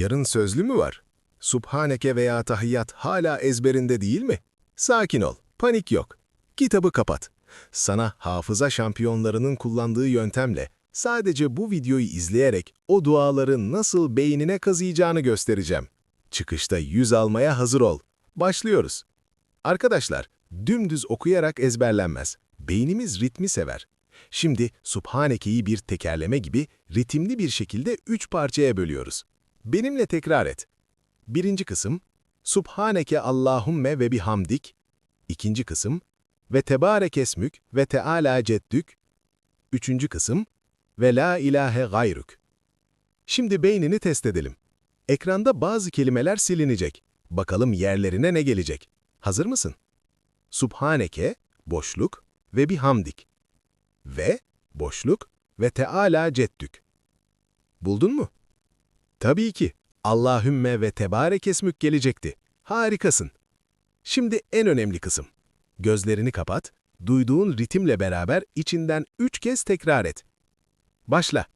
Yarın sözlü mü var? Subhaneke veya tahiyyat hala ezberinde değil mi? Sakin ol, panik yok. Kitabı kapat. Sana hafıza şampiyonlarının kullandığı yöntemle sadece bu videoyu izleyerek o duaları nasıl beynine kazıyacağını göstereceğim. Çıkışta yüz almaya hazır ol. Başlıyoruz. Arkadaşlar, dümdüz okuyarak ezberlenmez. Beynimiz ritmi sever. Şimdi Subhaneke'yi bir tekerleme gibi ritimli bir şekilde üç parçaya bölüyoruz. Benimle tekrar et. Birinci kısım, Subhaneke Allahumme ve bihamdik. İkinci kısım, ve tebarek esmük ve teala ceddük. Üçüncü kısım, ve la ilahe gayrük. Şimdi beynini test edelim. Ekranda bazı kelimeler silinecek. Bakalım yerlerine ne gelecek? Hazır mısın? Subhaneke, boşluk ve bihamdik. Ve, boşluk ve teala ceddük. Buldun mu? Tabii ki. Allahümme ve tebarek esmük gelecekti. Harikasın. Şimdi en önemli kısım. Gözlerini kapat, duyduğun ritimle beraber içinden üç kez tekrar et. Başla.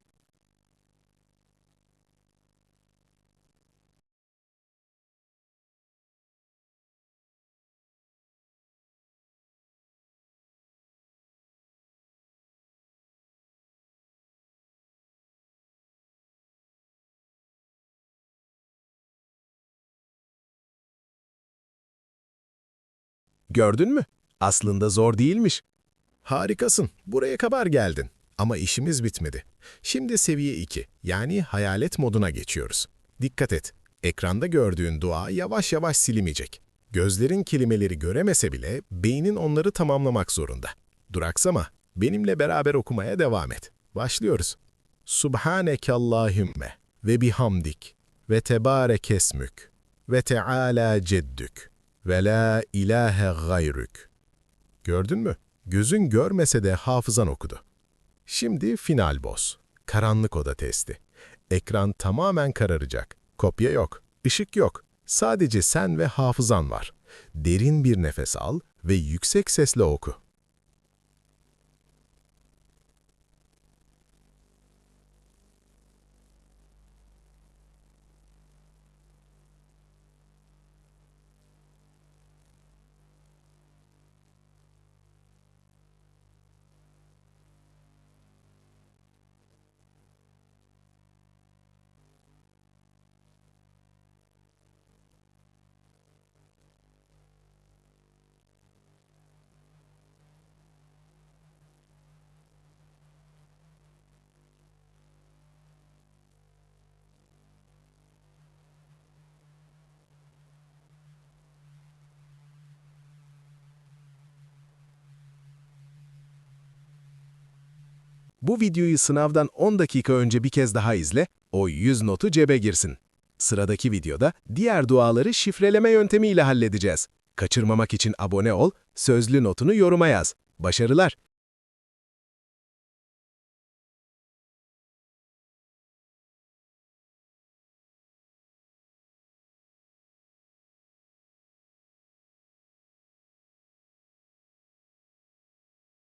Gördün mü? Aslında zor değilmiş. Harikasın, buraya kadar geldin. Ama işimiz bitmedi. Şimdi seviye 2, yani hayalet moduna geçiyoruz. Dikkat et, ekranda gördüğün dua yavaş yavaş silinecek. Gözlerin kelimeleri göremese bile beynin onları tamamlamak zorunda. Duraksama, benimle beraber okumaya devam et. Başlıyoruz. Subhaneke Allahümme ve bihamdik ve tebarek esmük ve teala ceddük ve la ilahe gayrük. Gördün mü? Gözün görmese de hafızan okudu. Şimdi final boss. Karanlık oda testi. Ekran tamamen kararacak. Kopya yok, ışık yok. Sadece sen ve hafızan var. Derin bir nefes al ve yüksek sesle oku. Bu videoyu sınavdan 10 dakika önce bir kez daha izle, o 100 notu cebe girsin. Sıradaki videoda diğer duaları şifreleme yöntemiyle halledeceğiz. Kaçırmamak için abone ol, sözlü notunu yoruma yaz. Başarılar!